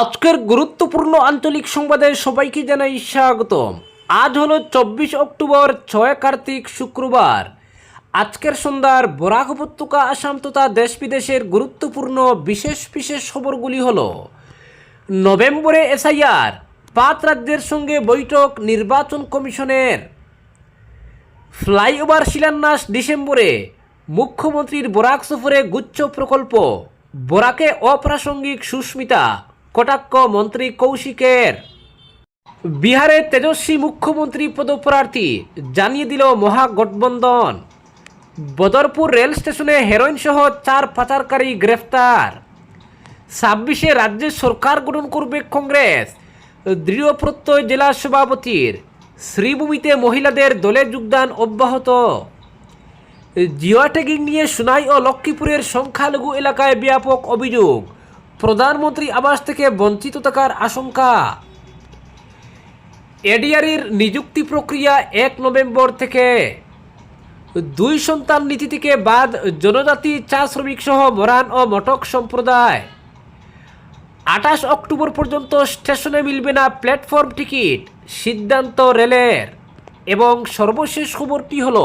আজকের গুরুত্বপূর্ণ আঞ্চলিক সংবাদে সবাইকে জানাই স্বাগতম। আজ হলো চব্বিশ অক্টোবর, ছয় কার্তিক, শুক্রবার। আজকের সন্ধ্যার বরাক উপত্যকা আসাম তথা দেশ বিদেশের গুরুত্বপূর্ণ বিশেষ বিশেষ খবরগুলি হল, নভেম্বরে এসআইআর, পাঁচ রাজ্যের সঙ্গে বৈঠক, নির্বাচন কমিশনের ফ্লাইওভার শিলান্যাস ডিসেম্বরে, মুখ্যমন্ত্রীর বরাক সফরে গুচ্ছ প্রকল্প, বরাকে অপ্রাসঙ্গিক সুস্মিতা কটাক্ষ মন্ত্রী কৌশিকের। বিহারে তেজস্বী মুখ্যমন্ত্রী পদপ্রার্থী জানিয়ে দিল মহাগঠবন্ধন। বদরপুর রেল স্টেশনে হেরোইন সহ চার পাচারকারী গ্রেফতার। ছাব্বিশে রাজ্যে সরকার গঠন করবে কংগ্রেস। দৃঢ় প্রত্যয় জেলা সভাপতির। শ্রীভূমিতে মহিলাদের দলে যোগদান অব্যাহত। জিও ট্যাগিং নিয়ে সুনাই ও লক্ষ্মীপুরের সংখ্যালঘু এলাকায় ব্যাপক অভিযোগ। প্রধানমন্ত্রী আবাস থেকে বঞ্চিত থাকার আশঙ্কা। এডিআরির নিযুক্তি প্রক্রিয়া এক নভেম্বর থেকে। দুই সন্তান নীতি থেকে বাদ জনজাতি, চা শ্রমিক সহ মরান ও মটক সম্প্রদায়। আঠাশ অক্টোবর পর্যন্ত স্টেশনে মিলবে না প্ল্যাটফর্ম টিকিট, সিদ্ধান্ত রেলের। এবং সর্বশেষ খবরটি হল,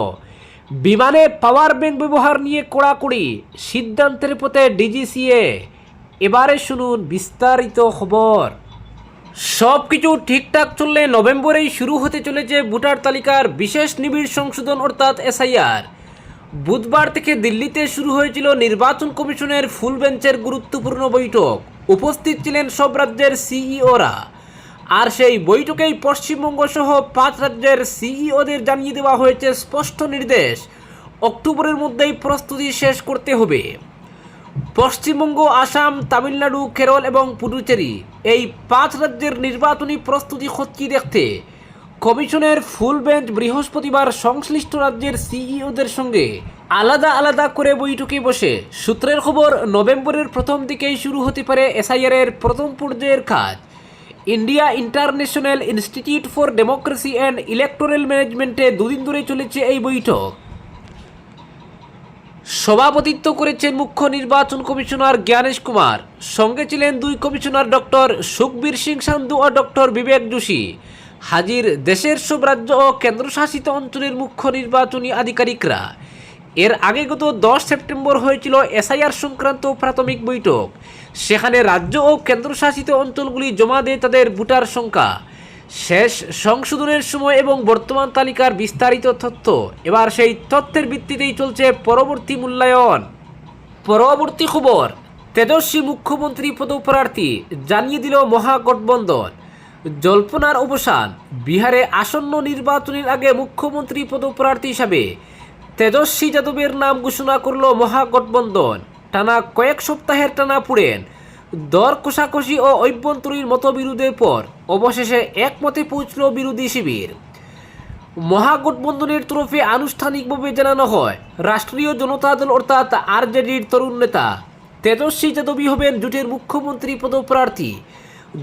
বিমানে পাওয়ার ব্যাংক ব্যবহার নিয়ে কড়াকড়ি, সিদ্ধান্তের পথে ডিজিসিএ। এবারে শুনুন বিস্তারিত খবর। সব কিছু ঠিকঠাক চললে নভেম্বরেই শুরু হতে চলেছে ভোটার তালিকার বিশেষ নিবিড় সংশোধন অর্থাৎ এসআইআর। বুধবার থেকে দিল্লিতে শুরু হয়েছিল নির্বাচন কমিশনের ফুল বেঞ্চের গুরুত্বপূর্ণ বৈঠক। উপস্থিত ছিলেন সব রাজ্যের সিইওরা। আর সেই বৈঠকেই পশ্চিমবঙ্গ সহ পাঁচ রাজ্যের সিইওদের জানিয়ে দেওয়া হয়েছে স্পষ্ট নির্দেশ। অক্টোবরের মধ্যেই প্রস্তুতি শেষ করতে হবে। পশ্চিমবঙ্গ, আসাম, তামিলনাড়ু, কেরল এবং পুডুচেরি। এই পাঁচ রাজ্যের নির্বাচনী প্রস্তুতি খতিয়ে দেখতে। কমিশনের ফুল বেঞ্চ বৃহস্পতিবার সংশ্লিষ্ট রাজ্যের সিইওদের সঙ্গে আলাদা আলাদা করে বৈঠকে বসে। সূত্রের খবর, নভেম্বরের প্রথম দিকেই শুরু হতে পারে এসআইআর এর প্রথম পর্যায়ের কাজ। India international institute for democracy and electoral ম্যানেজমেন্টে দুদিন ধরে চলেছে এই বৈঠক। সভাপতিত্ব করেছেন মুখ্য নির্বাচন কমিশনার জ্ঞানেশ কুমার। সঙ্গে ছিলেন দুই কমিশনার ডক্টর সুখবীর সিং সান্ধু ও ডক্টর বিবেক যোশী। হাজির দেশের সব রাজ্য ও কেন্দ্রশাসিত অঞ্চলের মুখ্য নির্বাচনী আধিকারিকরা। এর আগে গত দশ সেপ্টেম্বর হয়েছিল এসআইআর সংক্রান্ত প্রাথমিক বৈঠক। সেখানে রাজ্য ও কেন্দ্রশাসিত অঞ্চলগুলি জমা দেয় তাদের ভোটার সংখ্যা। শেষ সংশোধনের সময় এবং বর্তমান তালিকার বিস্তারিত তথ্য। এবার সেই তথ্যের ভিত্তিতেই চলছে পরবর্তী মূল্যায়ন। পরবর্তী খবর, তেজস্বী মুখ্যমন্ত্রী পদপ্রার্থী জানিয়ে দিল মহাগঠবন্ধন। জল্পনার অবসান, বিহারে আসন্ন নির্বাচনের আগে মুখ্যমন্ত্রী পদপ্রার্থী হিসাবে তেজস্বী যাদবের নাম ঘোষণা করল মহাগঠবন্ধন। টানা কয়েক সপ্তাহের টানা পুড়েন। দর কষাকষি ও অভ্যন্তরীণ মতবিরোধের পর অবশেষে একমতে পৌঁছল বিরোধী শিবির। মহাগঠবন্ধনের তরফে আনুষ্ঠানিকভাবে জানানো হয়, রাষ্ট্রীয় জনতা দল অর্থাৎ আরজেডির তরুণ নেতা তেজস্বী যাদবী হবেন জোটের মুখ্যমন্ত্রী পদপ্রার্থী।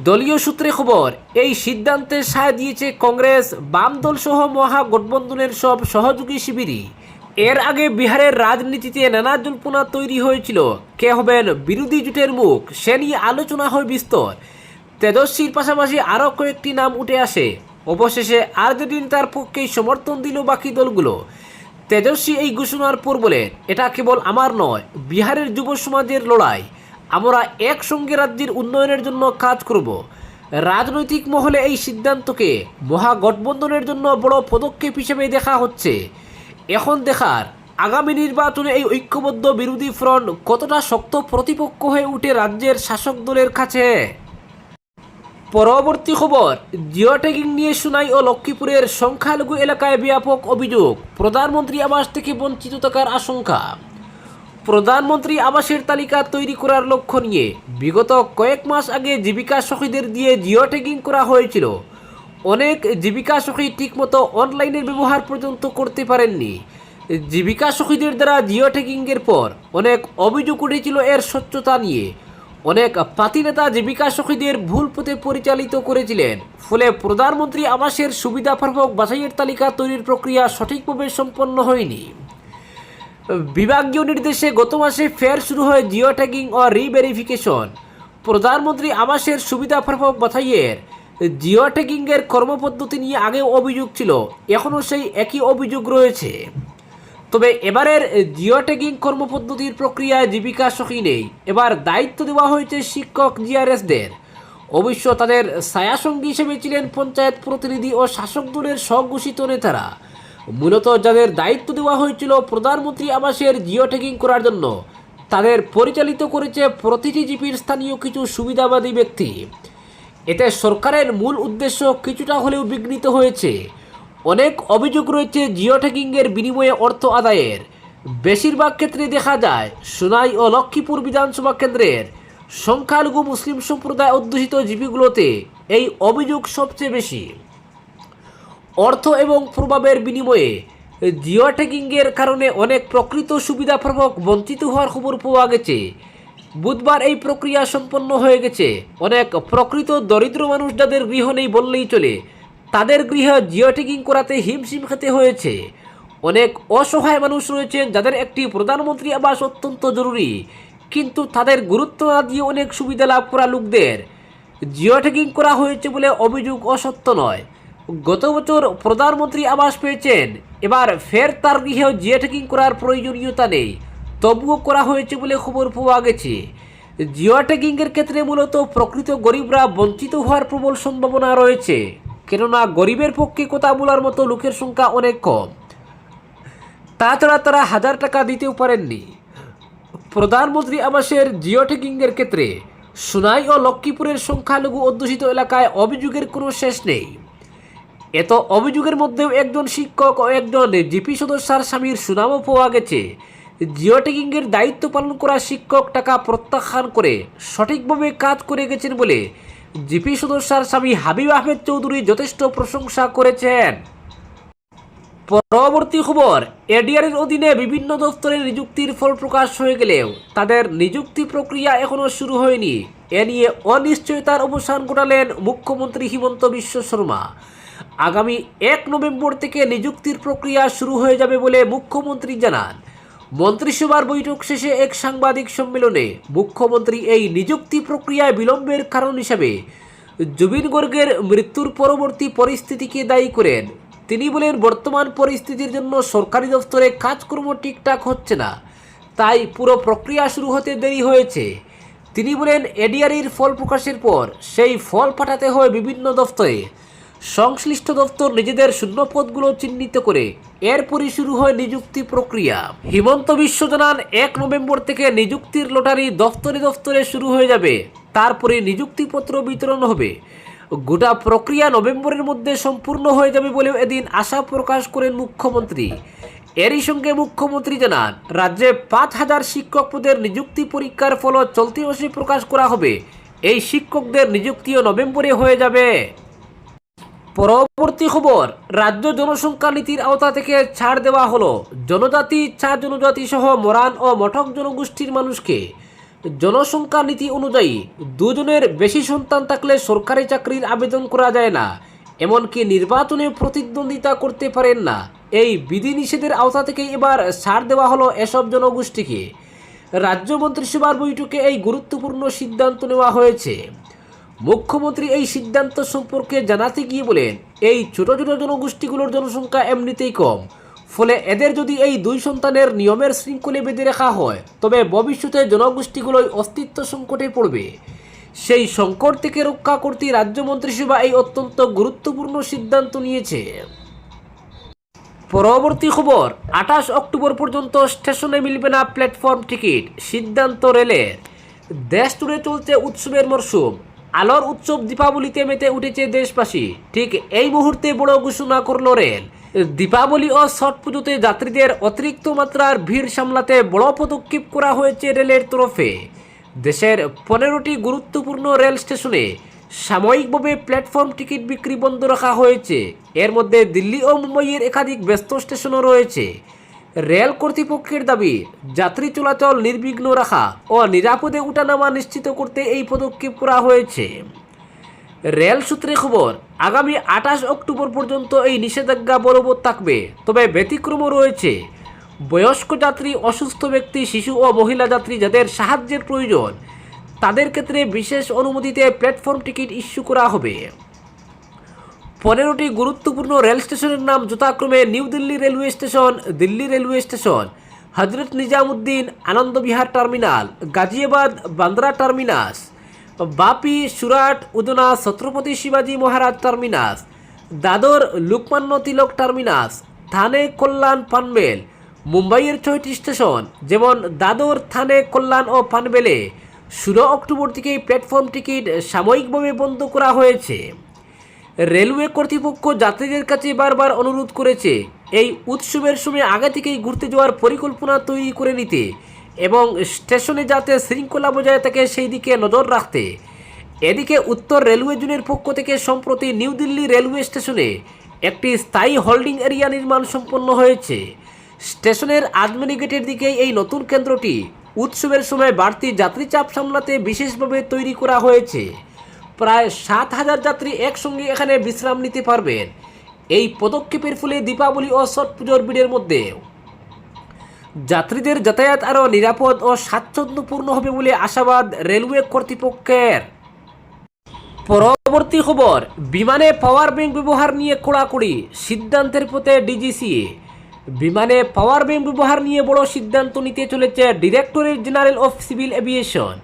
দলীয় সূত্রে খবর, এই সিদ্ধান্তে সায় দিয়েছে কংগ্রেস, বাম দল সহ মহাগঠবন্ধনের সব সহযোগী শিবিরই। এর আগে বিহারের রাজনীতিতে নানা জল্পনা তৈরি হয়েছিল। কে হবেন বিরোধী জোটের মুখ, সে নিয়ে আলোচনা হয় বিস্তর। তেজস্বীর পাশাপাশি আরও কয়েকটি নাম উঠে আসে। অবশেষে আরজেডি তার পক্ষেই সমর্থন দিল বাকি দলগুলো। তেজস্বী এই ঘোষণার পর বলেন এটা কেবল আমার নয়, বিহারের যুব সমাজের লড়াই। আমরা একসঙ্গে রাজ্যের উন্নয়নের জন্য কাজ করব। রাজনৈতিক মহলে এই সিদ্ধান্তকে মহাগঠবন্ধনের জন্য বড় পদক্ষেপ হিসেবে দেখা হচ্ছে। এখন দেখার, আগামী নির্বাচনে এই ঐক্যবদ্ধ বিরোধী ফ্রন্ট কতটা শক্ত প্রতিপক্ষ হয়ে উঠে রাজ্যের শাসক দলের কাছে? পরবর্তী খবর জিও ট্যাগিং নিয়ে শুনাই ও লক্ষ্মীপুরের সংখ্যালঘু এলাকায় ব্যাপক অভিযোগ। প্রধানমন্ত্রী আবাস থেকে বঞ্চিত থাকার আশঙ্কা। প্রধানমন্ত্রী আবাসের তালিকা তৈরি করার লক্ষ্য নিয়ে বিগত কয়েক মাস আগে জীবিকা সখীদের দিয়ে জিও ট্যাগিং করা হয়েছিল। অনেক জীবিকা সখী ঠিকমতো অনলাইনের ব্যবহার পর্যন্ত করতে পারেননি। জীবিকা সখীদের দ্বারা জিও ট্যাগিংয়ের পর অনেক অভিযোগ উঠেছিল এর স্বচ্ছতা নিয়ে। অনেক পাতি নেতা জীবিকা সখীদের ভুল পথে পরিচালিত করেছিলেন। ফলে প্রধানমন্ত্রী আবাসের সুবিধাপ্রাপক বাছাইয়ের তালিকা তৈরির প্রক্রিয়া সঠিকভাবে সম্পন্ন হয়নি। বিভাগীয় নির্দেশে গত মাসে ফের শুরু হয় জিও ট্যাগিং ও রিভেরিফিকেশন প্রধানমন্ত্রী আবাসের সুবিধা প্রাপক বাথাইয়ের জিও ট্যাগিংয়ের কর্মপদ্ধতি নিয়ে আগেও অভিযোগ ছিল, এখনও সেই একই অভিযোগ রয়েছে। তবে এবারের জিও ট্যাগিং কর্মপদ্ধতির প্রক্রিয়ায় জীবিকা সখী নেই। এবার দায়িত্ব দেওয়া হয়েছে শিক্ষক জিআরএসদের। অবশ্য তাদের ছায়াসঙ্গী হিসেবে ছিলেন পঞ্চায়েত প্রতিনিধি ও শাসক দলের স্বঘোষিত নেতারা। মূলত যাদের দায়িত্ব দেওয়া হয়েছিল প্রধানমন্ত্রী আবাসের জিও ট্যাগিং করার জন্য, তাদের পরিচালিত করেছে প্রতিটি জিপির স্থানীয় কিছু সুবিধাবাদী ব্যক্তি। এতে সরকারের মূল উদ্দেশ্য কিছুটা হলেও বিঘ্নিত হয়েছে। অনেক অভিযোগ রয়েছে জিও ট্যাগিংয়ের বিনিময়ে অর্থ আদায়ের। বেশিরভাগ ক্ষেত্রে দেখা যায়, সোনাই ও লক্ষ্মীপুর বিধানসভা কেন্দ্রের সংখ্যালঘু মুসলিম সম্প্রদায় অধ্যুষিত জিপিগুলোতে এই অভিযোগ সবচেয়ে বেশি। অর্থ এবং প্রভাবের বিনিময়ে জিও ট্যাগিংয়ের কারণে অনেক প্রকৃত সুবিধাপ্রাপক বঞ্চিত হওয়ার খবর পাওয়া গেছে। বুধবার এই প্রক্রিয়া সম্পন্ন হয়ে গেছে। অনেক প্রকৃত দরিদ্র মানুষ যাদের গৃহ নেই বললেই চলে। তাদের গৃহ জিও ট্যাগিং করাতে হিমশিম খেতে হয়েছে। অনেক অসহায় মানুষ রয়েছেন যাদের একটি প্রধানমন্ত্রী আবাস অত্যন্ত জরুরি। কিন্তু তাদের গুরুত্ব না দিয়ে অনেক সুবিধা লাভ করা লোকদের। জিও ট্যাগিং করা হয়েছে বলে অভিযোগ অসত্য নয়। গত বছর প্রধানমন্ত্রী আবাস পেয়েছেন। এবার ফের তার গৃহেও জিও ট্যাগিং করার প্রয়োজনীয়তা নেই। তবুও করা হয়েছে বলে খবর পাওয়া গেছে। জিও ট্যাগিংয়ের ক্ষেত্রে মূলত প্রকৃত গরিবরা বঞ্চিত হওয়ার প্রবল সম্ভাবনা রয়েছে, কেননা গরিবের পক্ষে কথা বলার মতো লোকের সংখ্যা অনেক কম। তাছাড়া তারা হাজার টাকা দিতেও পারেননি। প্রধানমন্ত্রী আবাসের জিও ট্যাগিংয়ের ক্ষেত্রে সোনাই ও লক্ষ্মীপুরের সংখ্যালঘু অধ্যুষিত এলাকায় অভিযোগের কোনো শেষ নেই। এত অভিযোগের মধ্যেও একজন শিক্ষক ও একজন জিপি সদস্যার স্বামীর সুনামও পাওয়া গেছে। জিও দায়িত্ব পালন করা শিক্ষক টাকা প্রত্যাখ্যান করে সঠিকভাবে কাজ করে গেছেন বলে জিপি সদস্যার স্বামী হাবিব আহমেদ চৌধুরী যথেষ্ট প্রশংসা করেছেন। পরবর্তী খবর, এডিআরের অধীনে বিভিন্ন দপ্তরে নিযুক্তির ফল প্রকাশ হয়ে গেলেও তাদের নিযুক্তি প্রক্রিয়া এখনও শুরু হয়নি। এ নিয়ে অনিশ্চয়তার অবসান ঘটালেন মুখ্যমন্ত্রী হিমন্ত বিশ্ব শর্মা। আগামী এক নভেম্বর থেকে নিযুক্তির প্রক্রিয়া শুরু হয়ে যাবে বলে মুখ্যমন্ত্রী জানান। মন্ত্রিসভার বৈঠক শেষে এক সাংবাদিক সম্মেলনে মুখ্যমন্ত্রী এই নিযুক্তি প্রক্রিয়ায় বিলম্বের কারণ হিসাবে জুবিন গর্গের মৃত্যুর পরবর্তী পরিস্থিতিকে দায়ী করেন। তিনি বলেন, বর্তমান পরিস্থিতির জন্য সরকারি দফতরে কাজকর্ম ঠিকঠাক হচ্ছে না, তাই পুরো প্রক্রিয়া শুরু হতে দেরি হয়েছে। তিনি বলেন, এডিআরির ফল প্রকাশের পর সেই ফল পাঠাতে হয় বিভিন্ন দফতরে। সংশ্লিষ্ট দপ্তর নিজেদের শূন্যপদগুলো চিহ্নিত করে এরপরই শুরু হয় নিযুক্তি প্রক্রিয়া। হিমন্ত বিশ্ব জানান, এক নভেম্বর থেকে নিযুক্তির লটারি দফতরে দফতরে শুরু হয়ে যাবে। তারপরে নিযুক্তিপত্র বিতরণ হবে। গোটা প্রক্রিয়া নভেম্বরের মধ্যে সম্পূর্ণ হয়ে যাবে বলেও এদিন আশা প্রকাশ করেন মুখ্যমন্ত্রী। এরই সঙ্গে মুখ্যমন্ত্রী জানান, রাজ্যে পাঁচ হাজার শিক্ষক পদের নিযুক্তি পরীক্ষার ফল চলতি মাসে প্রকাশ করা হবে। এই শিক্ষকদের নিযুক্তিও নভেম্বরে হয়ে যাবে। পরবর্তী খবর, রাজ্য জনসংখ্যা নীতির আওতা থেকে ছাড় দেওয়া হলো। জনজাতি চা জনজাতি সহ মরান ও মঠক জনগোষ্ঠীর মানুষকে। জনসংখ্যা নীতি অনুযায়ী, দুজনের বেশি সন্তান থাকলে সরকারি চাকরির আবেদন করা যায় না, এমনকি নির্বাচনে প্রতিদ্বন্দ্বিতা করতে পারেন না। এই বিধিনিষেধের আওতা থেকে এবার ছাড় দেওয়া হলো এসব জনগোষ্ঠীকে। রাজ্য মন্ত্রিসভার বৈঠকে এই গুরুত্বপূর্ণ সিদ্ধান্ত নেওয়া হয়েছে। মুখ্যমন্ত্রী এই সিদ্ধান্ত সম্পর্কে জানাতে গিয়ে বলেন, এই ছোট ছোট জনগোষ্ঠীগুলোর জনসংখ্যা এমনিতেই কম। ফলে এদের যদি এই দুই সন্তানের নিয়মের শৃঙ্খলে বেঁধে রাখা হয়, তবে ভবিষ্যতে জনগোষ্ঠীগুলোই অস্তিত্ব সংকটে পড়বে। সেই সংকট থেকে রক্ষা করতে রাজ্য মন্ত্রিসভা এই অত্যন্ত গুরুত্বপূর্ণ সিদ্ধান্ত নিয়েছে। পরবর্তী খবর, আঠাশ অক্টোবর পর্যন্ত স্টেশনে মিলবে না প্ল্যাটফর্ম টিকিট, সিদ্ধান্ত রেলের। দেশ জুড়ে চলছে উৎসবের মরশুম। আলোর উৎসব দীপাবলিতে মেতে উঠেছে দেশবাসী। ঠিক এই মুহূর্তে বড় ঘোষণা করল রেল। দীপাবলি ও ছট পুজোতে যাত্রীদের অতিরিক্ত মাত্রার ভিড় সামলাতে বড় পদক্ষেপ করা হয়েছে রেলের তরফে। দেশের পনেরোটি গুরুত্বপূর্ণ রেল স্টেশনে সাময়িকভাবে প্ল্যাটফর্ম টিকিট বিক্রি বন্ধ রাখা হয়েছে। এর মধ্যে দিল্লি ও মুম্বাইয়ের একাধিক ব্যস্ত স্টেশনও রয়েছে। রেল কর্তৃপক্ষের দাবি, যাত্রী চলাচল নির্বিঘ্ন রাখা ও নিরাপদে উঠানামা নিশ্চিত করতে এই পদক্ষেপ করা হয়েছে। রেল সূত্রে খবর, আগামী আঠাশ অক্টোবর পর্যন্ত এই নিষেধাজ্ঞা বলবৎ থাকবে, তবে ব্যতিক্রমও রয়েছে। বয়স্ক যাত্রী, অসুস্থ ব্যক্তি, শিশু ও মহিলা যাত্রী যাদের সাহায্যের প্রয়োজন, তাদের ক্ষেত্রে বিশেষ অনুমতিতে প্ল্যাটফর্ম টিকিট ইস্যু করা হবে। পনেরোটি গুরুত্বপূর্ণ রেল স্টেশনের নাম যথাক্রমে new Delhi railway station, Delhi railway station. Hazrat Nizamuddin Anand Vihar terminal, Ghaziabad Bandra terminus. Vapi Surat Udhna Chhatrapati শিবাজী মহারাজ টার্মিনাস। দাদর লোকমান্য তিলক টার্মিনাস। থানে কল্যাণ পানবেল। মুম্বাইয়ের ছয়টি স্টেশন, যেমন দাদর, থানে কল্যাণ ও পানবেলে। ষোলো অক্টোবর থেকে প্ল্যাটফর্ম টিকিট সাময়িকভাবে বন্ধ করা হয়েছে। রেলওয়ে কর্তৃপক্ষ যাত্রীদের কাছে বারবার অনুরোধ করেছে এই উৎসবের সময় আগে থেকেই ঘুরতে যাওয়ার পরিকল্পনা তৈরি করে নিতে এবং স্টেশনে যাতে শৃঙ্খলা বজায় থাকে সেই দিকে নজর রাখতে। এদিকে উত্তর রেলওয়ে জোনের পক্ষ থেকে সম্প্রতি নিউ দিল্লি রেলওয়ে স্টেশনে একটি স্থায়ী হোল্ডিং এরিয়া নির্মাণ সম্পন্ন হয়েছে। স্টেশনের আজমেরি গেটের দিকে এই নতুন কেন্দ্রটি উৎসবের সময় বাড়তি যাত্রী চাপ সামলাতে বিশেষভাবে তৈরি করা হয়েছে। প্রায় সাত হাজার যাত্রী একসঙ্গে এখানে বিশ্রাম নিতে পারবেন। এই পদক্ষেপের ফলে দীপাবলি ও ছট পুজোর ভিড়ের মধ্যে যাত্রীদের যাতায়াত আরও নিরাপদ ও স্বাচ্ছন্দ্যপূর্ণ হবে বলে আশাবাদ রেলওয়ে কর্তৃপক্ষের। পরবর্তী খবর, বিমানে পাওয়ার ব্যাংক ব্যবহার নিয়ে কড়াকড়ি, সিদ্ধান্তের পথে ডিজিসিএ বিমানে পাওয়ার ব্যাংক ব্যবহার নিয়ে বড় সিদ্ধান্ত নিতে চলেছে directorate general of civil aviation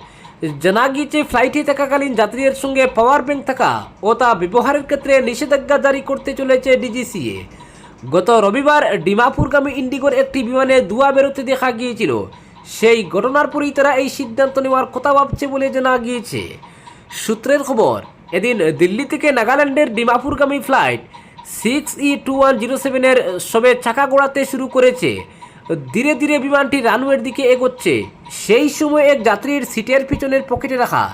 জানা গিয়েছে ফ্লাইটে থাকাকালীন যাত্রীদের সঙ্গে পাওয়ার ব্যাংক থাকা ও তা ব্যবহারের ক্ষেত্রে নিষেধাজ্ঞা জারি করতে চলেছে ডিজিসিএ গত রবিবার ডিমাপুরগামী ইন্ডিগোর একটি বিমানে ধোঁয়া বেরোতে দেখা গিয়েছিল। সেই ঘটনার পরেই তারা এই সিদ্ধান্ত নেওয়ার কথা ভাবছে বলে জানা গিয়েছে। সূত্রের খবর, এদিন দিল্লি থেকে নাগাল্যান্ডের ডিমাপুরগামী flight six E two one zero সেভেনের সবে চাকা গোড়াতে শুরু করেছে। ধীরে ধীরে বিমানটি রানওয়ের দিকে এগোচ্ছে। সেই সময় এক যাত্রীর সিটের পিছনের পকেটে রাখা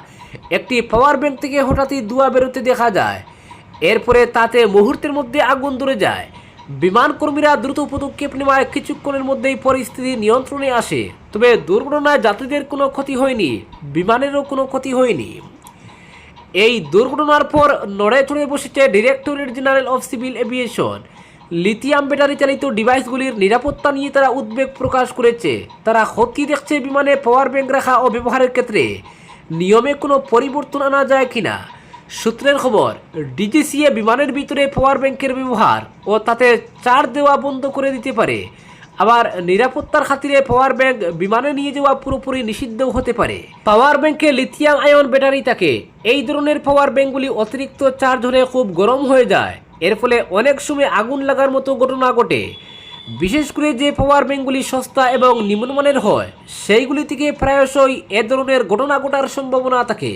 একটি পাওয়ার ব্যাংক থেকে হঠাৎই ধোঁয়া বেরোতে দেখা যায়। এরপরে তাতে মুহূর্তের মধ্যে আগুন ধরে যায়। বিমান কর্মীরা দ্রুত পদক্ষেপ নেওয়ায় কিছুক্ষণের মধ্যেই পরিস্থিতি নিয়ন্ত্রণে আসে। তবে দুর্ঘটনায় যাত্রীদের কোনো ক্ষতি হয়নি, বিমানেরও কোনো ক্ষতি হয়নি। এই দুর্ঘটনার পর নড়ে চড়ে বসেছে directorate general of civil aviation lithium battery চালিত ডিভাইসগুলির নিরাপত্তা নিয়ে তারা উদ্বেগ প্রকাশ করেছে। তারা ক্ষতি দেখছে বিমানে পাওয়ার ব্যাংক রাখা ও ব্যবহারের ক্ষেত্রে। নিয়মে কোনো পরিবর্তন আনা যায় কিনা? সূত্রের খবর, ডিজিসিএ বিমানের ভিতরে পাওয়ার ব্যাংকের ব্যবহার ও তাতে চার্জ দেওয়া বন্ধ করে দিতে পারে। আবার নিরাপত্তার খাতিরে পাওয়ার ব্যাংক বিমানে নিয়ে যাওয়া পুরোপুরি নিষিদ্ধ হতে পারে। পাওয়ার ব্যাংকে লিথিয়াম আয়ন ব্যাটারি থাকে। এই ধরনের পাওয়ার ব্যাংকগুলি অতিরিক্ত চার্জ হলে খুব গরম হয়ে যায়। এর ফলে অনেক সময় আগুন লাগার মতো ঘটনা ঘটে। বিশেষ করে যে পাওয়ার ব্যাঙ্কগুলি সস্তা এবং নিম্নমানের হয়, সেইগুলি থেকে প্রায়শই এ ধরনের ঘটনা ঘটার সম্ভাবনা থাকে।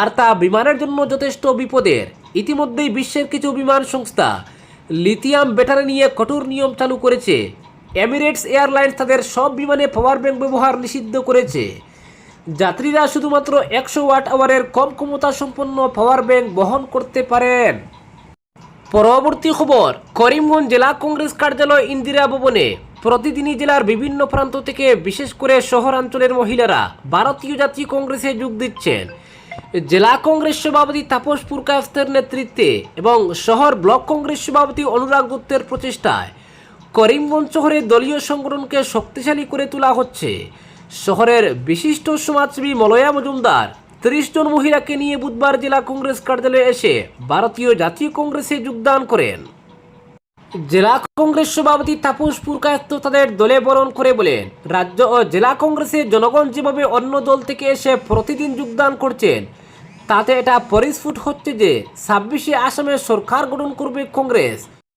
আর তা বিমানের জন্য যথেষ্ট বিপদের। ইতিমধ্যেই বিশ্বের কিছু বিমান সংস্থা লিথিয়াম ব্যাটারি নিয়ে কঠোর নিয়ম চালু করেছে। এমিরেটস এয়ারলাইন্স তাদের সব বিমানে পাওয়ার ব্যাঙ্ক ব্যবহার নিষিদ্ধ করেছে। যাত্রীরা শুধুমাত্র একশো ওয়াট আওয়ারের কম ক্ষমতা সম্পন্ন পাওয়ার ব্যাঙ্ক বহন করতে পারেন। পরবর্তী খবর, করিমগঞ্জ জেলা কংগ্রেস কার্যালয় ইন্দিরা ভবনে প্রতিদিনই জেলার বিভিন্ন প্রান্ত থেকে, বিশেষ করে শহরাঞ্চলের মহিলারা ভারতীয় জাতীয় কংগ্রেসে যোগ দিচ্ছেন। জেলা কংগ্রেস সভাপতি তাপস পুরকায়স্তের নেতৃত্বে এবং শহর ব্লক কংগ্রেস সভাপতি অনুরাগ দত্তের প্রচেষ্টায় করিমগঞ্জ শহরে দলীয় সংগঠনকে শক্তিশালী করে তোলা হচ্ছে। শহরের বিশিষ্ট সমাজসেবী মলয়া মজুমদার তিরিশ জন মহিলাকে নিয়ে বুধবার জেলা কংগ্রেস কার্যালয়ে এসে ভারতীয় জাতীয় কংগ্রেসে যোগদান করেন। জেলা কংগ্রেস সভাপতি তাপস পুরকায়স্ত তাদের দলে বরণ করে বলেন, রাজ্য ও জেলা কংগ্রেসে জনগণ যেভাবে অন্য দল থেকে এসে প্রতিদিন যোগদান করছেন, তাতে এটা পরিস্ফুট হচ্ছে যে ছাব্বিশে আসামে সরকার গঠন করবে কংগ্রেস।